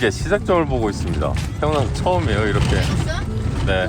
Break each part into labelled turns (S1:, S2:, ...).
S1: 오지게 시작점을 보고 있습니다. 태어나서 처음이에요 이렇게. 네.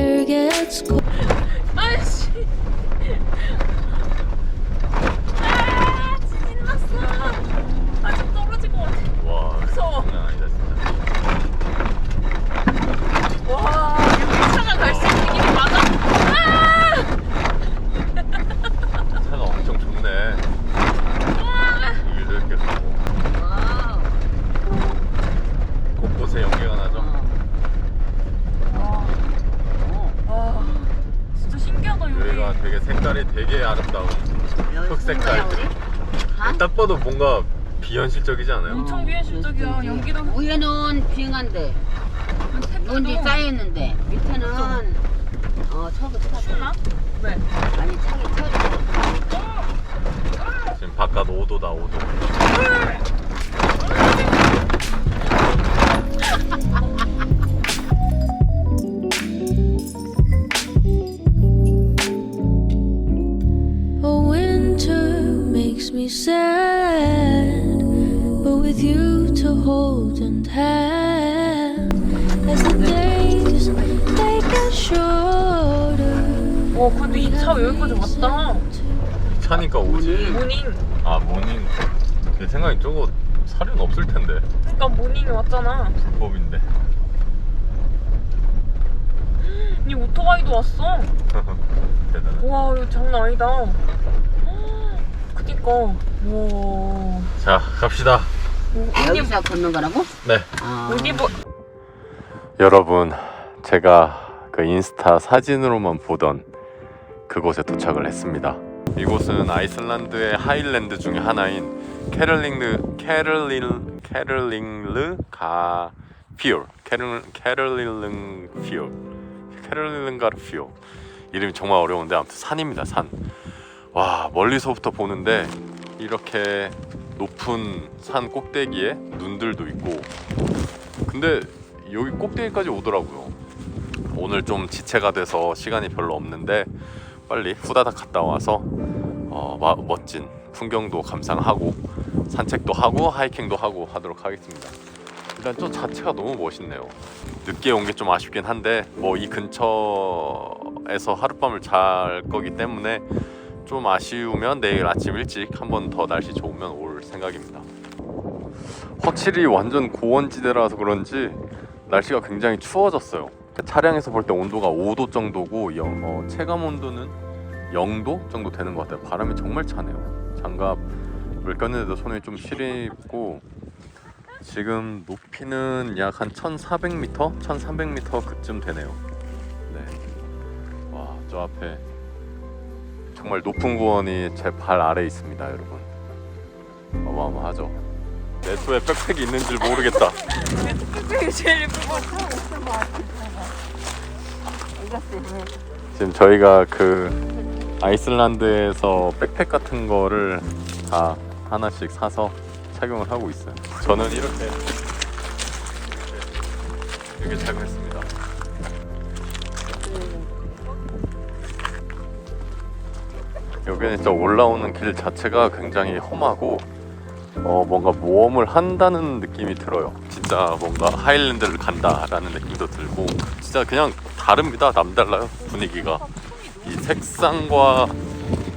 S2: Air gets cold?
S1: 흑색깔.
S3: 아?
S1: 딱 봐도 뭔가 비현실적이지 않아요?
S4: 엄청 비현실적이야. 연기도
S3: 위에는 빙한데 먼지 쌓였는데 밑에는 어 차가
S4: 추나?
S3: 차지
S4: 왜?
S3: 아니 차기 차지
S1: 지금 바깥 5도다 5도.
S2: Me sad, but with you to hold and have as the days they get shorter.
S4: 와, 근데 이 차 여기까지 왔다.
S1: 차니까 오지.
S4: 모닝.
S1: 아 모닝. 내 생각에 저거 사료는 없을 텐데.
S4: 그러니까 모닝이 왔잖아.
S1: 불법인데.
S4: 이 오토바이도 왔어.
S1: 대단해.
S4: 와, 이거 장난 아니다. 그니까. 와.
S1: 자 갑시다.
S4: 언니,
S3: 여기서 걷는 거라고?
S1: 네.
S3: 아.
S4: 어디 뭐.
S1: 여러분, 제가 그 인스타 사진으로만 보던 그곳에 도착을 했습니다. 이곳은 아이슬란드의 하일랜드 중에 하나인 캐럴링르 캐럴릴 캐럴링르 가 피올 캐럴 캐럴링르 피올 캐럴링가르 피올 이름이 정말 어려운데 아무튼 산입니다 산. 와 멀리서부터 보는데 이렇게 높은 산 꼭대기에 눈들도 있고 근데 여기 꼭대기까지 오더라고요. 오늘 좀 지체가 돼서 시간이 별로 없는데 빨리 후다닥 갔다 와서 어, 마- 멋진 풍경도 감상하고 산책도 하고 하이킹도 하고 하도록 하겠습니다. 일단 저 자체가 너무 멋있네요. 늦게 온 게 좀 아쉽긴 한데 뭐 이 근처에서 하룻밤을 잘 거기 때문에 좀 아쉬우면 내일 아침 일찍 한 번 더 날씨 좋으면 올 생각입니다. 확실히 완전 고원지대라서 그런지 날씨가 굉장히 추워졌어요. 차량에서 볼 때 온도가 5도 정도고 영- 어, 체감 온도는 0도 정도 되는 것 같아요. 바람이 정말 차네요. 장갑을 꼈는데도 손이 좀 시립고 지금 높이는 약 한 1,400m, 1,300m 그쯤 되네요. 네. 와, 저 앞에 정말 높은 구원이 제 발 아래 에 있습니다, 여러분. 어마어마하죠. 내 손에 백팩이 있는 줄 모르겠다.
S4: 그게 제일 예쁜 거.
S1: 지금 저희가 그 아이슬란드에서 백팩 같은 거를 다 하나씩 사서 착용을 하고 있어요. 저는 이렇게 이렇게 착용했습니다. 여기는 진짜 올라오는 길 자체가 굉장히 험하고 어 뭔가 모험을 한다는 느낌이 들어요. 진짜 뭔가 하일랜드를 간다라는 느낌도 들고 진짜 그냥 다릅니다. 남달라요 분위기가. 이 색상과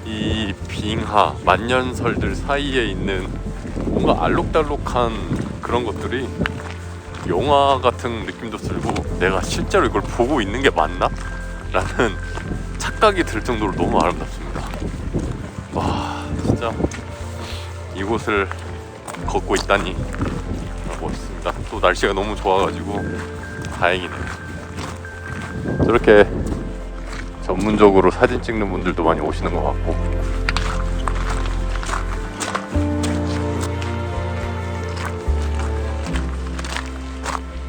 S1: 이 빙하 만년설들 사이에 있는 뭔가 알록달록한 그런 것들이 영화 같은 느낌도 들고 내가 실제로 이걸 보고 있는 게 맞나? 라는 착각이 들 정도로 너무 아름답습니다. 혼자 이곳을 걷고 있다니 멋있습니다. 또 날씨가 너무 좋아가지고 다행이네요. 저렇게 전문적으로 사진 찍는 분들도 많이 오시는 것 같고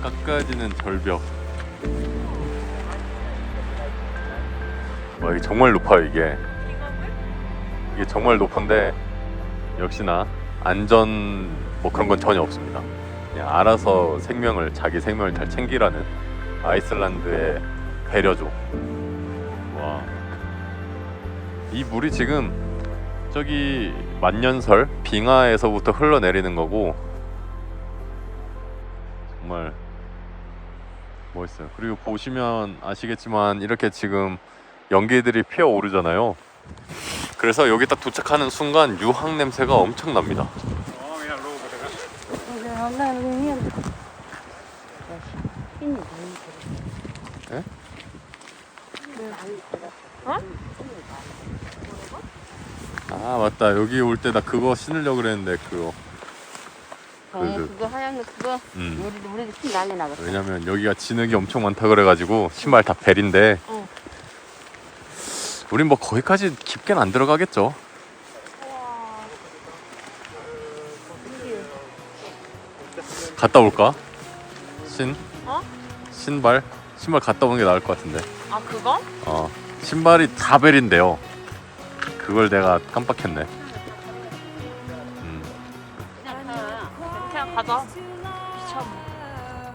S1: 깎아지는 절벽 와 이게 정말 높아요 이게 이게 정말 높은데 역시나 안전 뭐 그런 건 전혀 없습니다. 그냥 알아서 생명을 자기 생명을 잘 챙기라는 아이슬란드의 배려죠. 와. 이 물이 지금 저기 만년설 빙하에서부터 흘러내리는 거고 정말 멋있어요. 그리고 보시면 아시겠지만 이렇게 지금 연기들이 피어오르잖아요. 그래서 여기 딱 도착하는 순간 유황 냄새가 엄청 납니다. 아 맞다 여기 올 때 나 그거 신으려고 그랬는데 그거
S3: 어,
S1: 그-
S3: 그거 하얀 거 그거
S1: 음.
S3: 우리도 우리도 피 난리 나겠어.
S1: 왜냐면 여기가 진흙이 엄청 많다 그래가지고 신발 다 벨인데
S4: 어.
S1: 우린 뭐 거기까지 깊게는 안 들어가겠죠 갔다 올까? 신?
S4: 어?
S1: 신발? 신발 갔다 오는 게 나을 것 같은데
S4: 아 그거?
S1: 어 신발이 다 벨인데요 그걸 내가 깜빡했네 음.
S4: 그냥 가자. 귀찮아.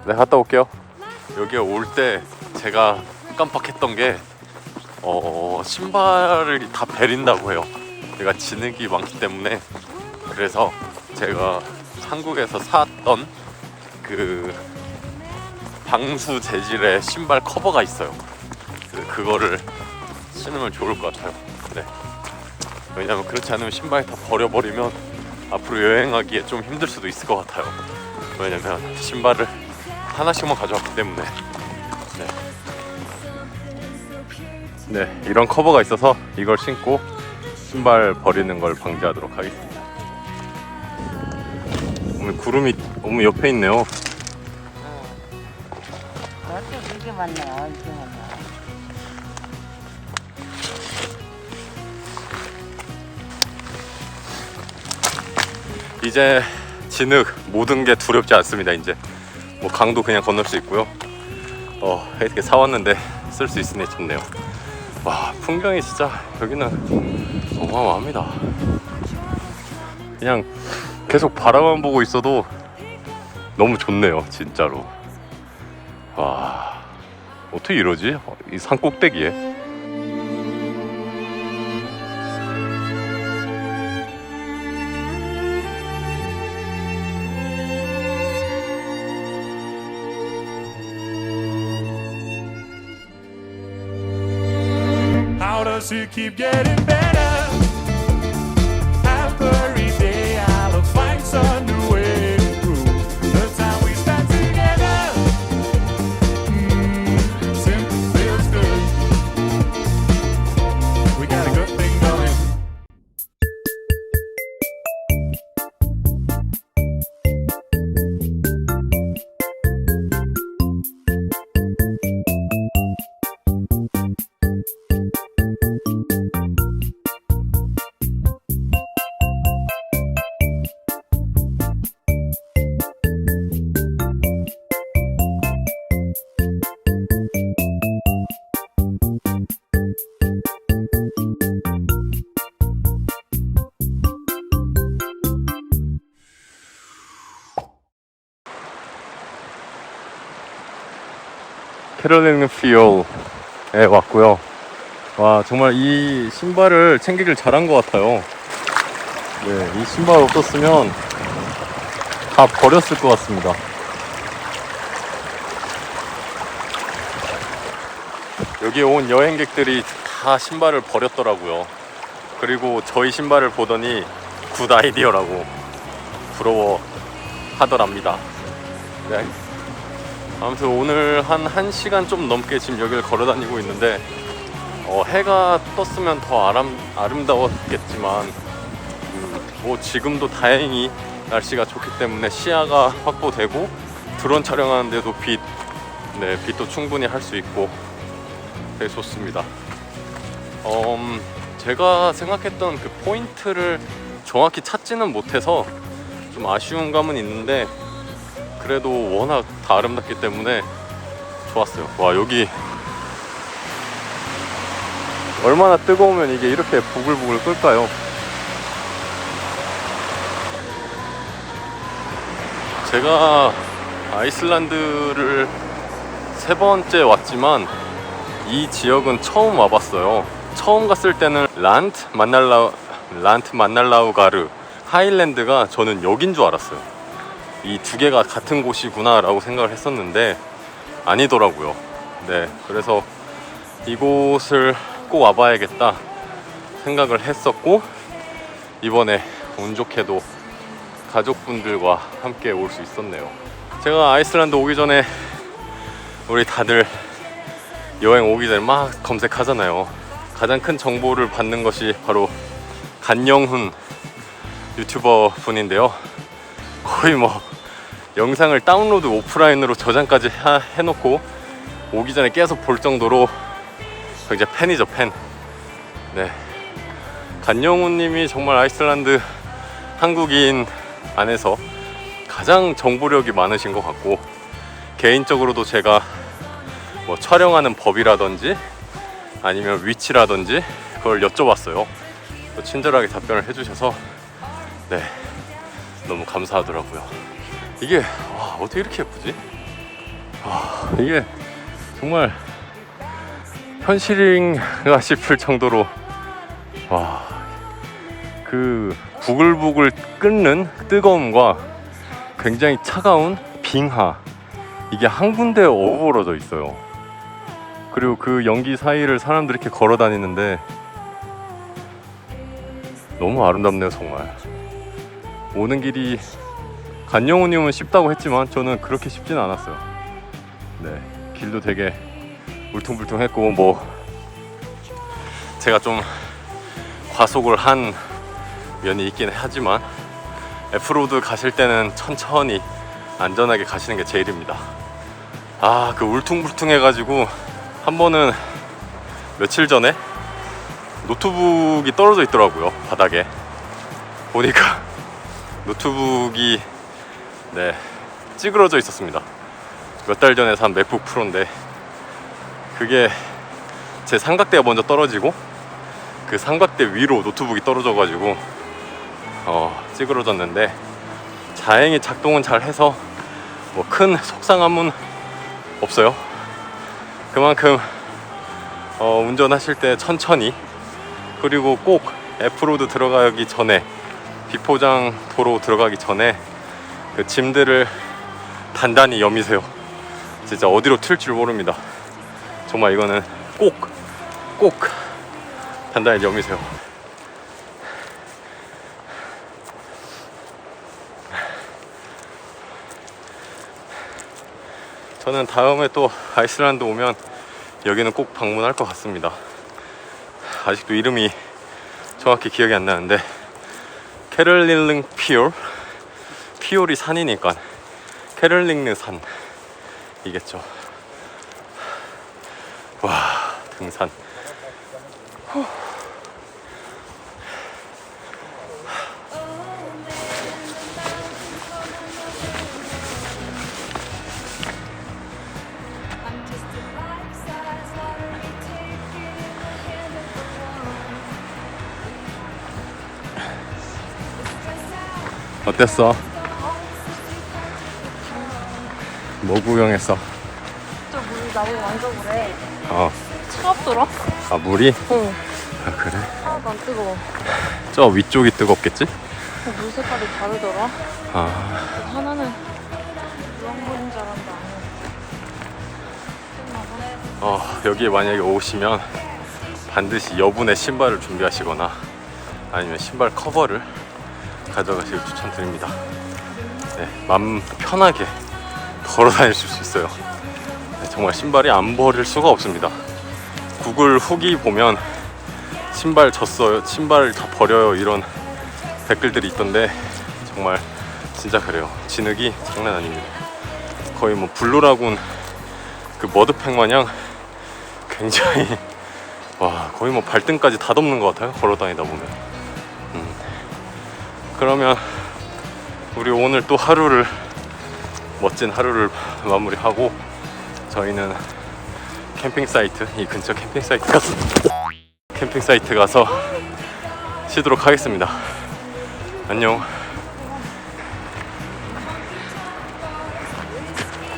S1: 네 갔다 올게요. 여기 올 때 제가 깜빡했던 게 어, 신발을 다 베린다고 해요. 얘가 진흙이 많기 때문에 그래서 제가 한국에서 샀던 그 방수 재질의 신발 커버가 있어요. 그, 그거를 신으면 좋을 것 같아요. 네. 왜냐면 그렇지 않으면 신발 다 버려버리면 앞으로 여행하기에 좀 힘들 수도 있을 것 같아요. 왜냐면 신발을 하나씩만 가져왔기 때문에 네 이런 커버가 있어서 이걸 신고 신발 버리는 걸 방지하도록 하겠습니다 오늘 구름이 너무 옆에 있네요
S3: 이렇게 많네. 어, 이렇게 많네.
S1: 이제 진흙 모든 게 두렵지 않습니다 이제 뭐 강도 그냥 건널 수 있고요 어 이렇게 사왔는데 쓸 수 있으니 좋네요 와 풍경이 진짜 여기는 어마어마합니다. 그냥 계속 바라만 보고 있어도 너무 좋네요 진짜로. 와 어떻게 이러지? 이 산 꼭대기에
S5: just to keep getting better.
S1: 피올에 왔고요. 와 정말 이 신발을 챙기길 잘한 것 같아요. 네, 이 신발 없었으면 다 버렸을 것 같습니다. 여기 온 여행객들이 다 신발을 버렸더라고요. 그리고 저희 신발을 보더니 굿 아이디어라고 부러워 하더랍니다. 네, 아무튼 오늘 한 1시간 좀 넘게 지금 여기를 걸어 다니고 있는데 어, 해가 떴으면 더 아름, 아름다웠겠지만 음, 뭐 지금도 다행히 날씨가 좋기 때문에 시야가 확보되고 드론 촬영하는데도 빛, 네, 빛도 충분히 할 수 있고 되게 좋습니다. 음, 제가 생각했던 그 포인트를 정확히 찾지는 못해서 좀 아쉬운 감은 있는데 그래도 워낙 다 아름답기 때문에 좋았어요. 와 여기 얼마나 뜨거우면 이게 이렇게 부글부글 끓까요? 제가 아이슬란드를 세 번째 왔지만 이 지역은 처음 와봤어요. 처음 갔을 때는 란트 만날라 란트 만날라우가르 하일랜드가 저는 여긴 줄 알았어요. 이 두 개가 같은 곳이구나라고 생각을 했었는데 아니더라고요. 네, 그래서 이곳을 꼭 와봐야겠다 생각을 했었고 이번에 운 좋게도 가족분들과 함께 올 수 있었네요. 제가 아이슬란드 오기 전에 우리 다들 여행 오기 전에 막 검색하잖아요. 가장 큰 정보를 받는 것이 바로 간영훈 유튜버 분인데요. 거의 뭐 영상을 다운로드 오프라인으로 저장까지 하- 해놓고 오기 전에 계속 볼 정도로 굉장히 팬이죠 팬. 네. 간영훈님이 정말 아이슬란드 한국인 안에서 가장 정보력이 많으신 것 같고 개인적으로도 제가 뭐 촬영하는 법이라든지 아니면 위치라든지 그걸 여쭤봤어요. 또 친절하게 답변을 해주셔서 네 너무 감사하더라고요. 이게 와, 어떻게 이렇게 예쁘지? 와, 이게 정말 현실인가 싶을 정도로 와 그 부글부글 끓는 뜨거움과 굉장히 차가운 빙하 이게 한 군데에 어우러져 있어요. 그리고 그 연기 사이를 사람들이 이렇게 걸어 다니는데 너무 아름답네요 정말. 오는 길이 간영우님은 쉽다고 했지만 저는 그렇게 쉽진 않았어요. 네 길도 되게 울퉁불퉁했고 뭐 제가 좀 과속을 한 면이 있긴 하지만 애프로드 가실 때는 천천히 안전하게 가시는 게 제일입니다. 아, 그 울퉁불퉁해가지고 한 번은 며칠 전에 노트북이 떨어져 있더라고요 바닥에 보니까 노트북이 네 찌그러져 있었습니다. 몇 달 전에 산 맥북 프로인데 그게 제 삼각대가 먼저 떨어지고 그 삼각대 위로 노트북이 떨어져 가지고 어, 찌그러졌는데 다행히 작동은 잘 해서 뭐 큰 속상함은 없어요. 그만큼 어, 운전하실 때 천천히 그리고 꼭 F로드 들어가기 전에 비포장 도로 들어가기 전에 그 짐들을 단단히 여미세요. 진짜 어디로 튈 줄 모릅니다. 정말 이거는 꼭, 꼭 단단히 여미세요. 저는 다음에 또 아이슬란드 오면 여기는 꼭 방문할 것 같습니다. 아직도 이름이 정확히 기억이 안 나는데 캐럴링 피올 피올이 산이니까 캐럴링느 산이겠죠. 와 등산. 어땠어? 뭐 구경했어?
S4: 저물 나오게 만져보래.
S1: 어,
S4: 차갑더라?
S1: 아 물이?
S4: 응.
S1: 아 그래?
S4: 하나도 안 뜨거워.
S1: 저 위쪽이 뜨겁겠지?
S4: 물 색깔이 다르더라.
S1: 아
S4: 하나는 주황색인 줄 알았는데 아니야.
S1: 어, 여기에 만약에 오시면 반드시 여분의 신발을 준비하시거나 아니면 신발 커버를 가져가시길 추천드립니다. 네, 맘 편하게 걸어 다니실 수 있어요. 네, 정말 신발이 안 버릴 수가 없습니다. 구글 후기 보면 신발 졌어요, 신발 다 버려요 이런 댓글들이 있던데 정말 진짜 그래요. 진흙이 장난 아닙니다. 거의 뭐 블루라군 그 머드팩 마냥 굉장히 와 거의 뭐 발등까지 다 덮는 것 같아요 걸어 다니다 보면 음. 그러면 우리 오늘 또 하루를 멋진 하루를 마무리하고 저희는 캠핑 사이트 이 근처 캠핑 사이트 가서 캠핑 사이트 가서 쉬도록 하겠습니다. 안녕.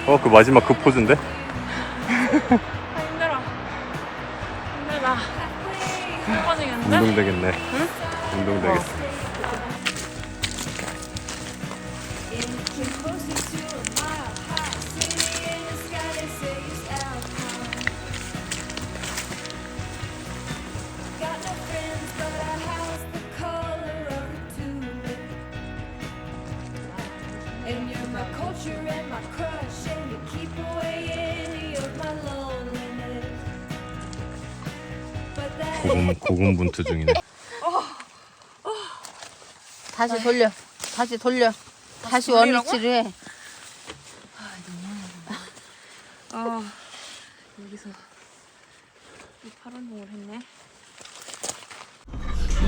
S1: 어 그 마지막 그 포즈인데?
S4: 아, 힘들어. 힘들다. 힘?
S1: 운동 되겠네. 운동 되겠어. 고군 고군분투 중이네.
S3: 다시 돌려. 다시 돌려. 다시
S4: 돌리라고?
S3: 원위치를 해.
S4: 아, 여기서 이 파란 동을 했네.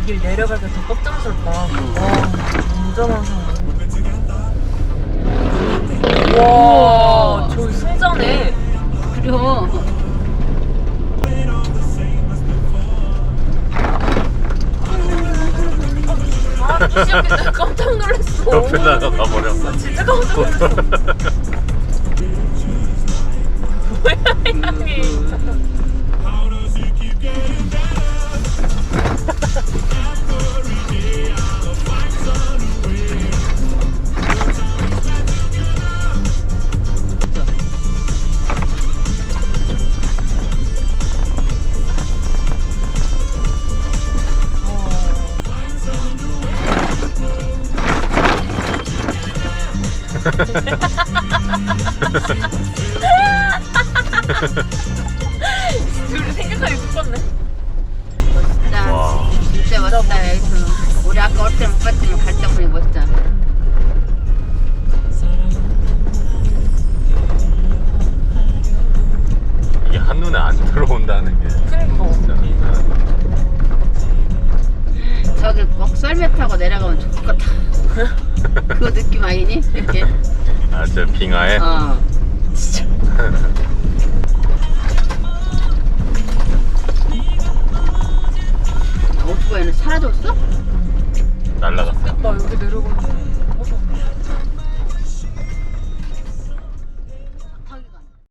S4: 이길 내려가기가 더 깜짝스럽다. 와, 완전 한상. 와, 저기 승자네.
S3: 그
S4: 깜짝 놀랐어.
S1: 옆에 나가 버렸어.
S4: 진짜 깜짝 놀랐어. 뭐야, 향이. 둘이 생각하기 똑같네.
S3: 진짜
S1: 와.
S3: 진짜 멋있다 여기서. 우리 아까 올 때 못 갔지만 갈때 보니 멋있다. 느낌 아니니? 이렇게.
S1: 아, 저 빙하에.
S3: 어. 오토바이는 사라졌어?
S1: 날라갔어.
S4: 나 여기 내려가는데.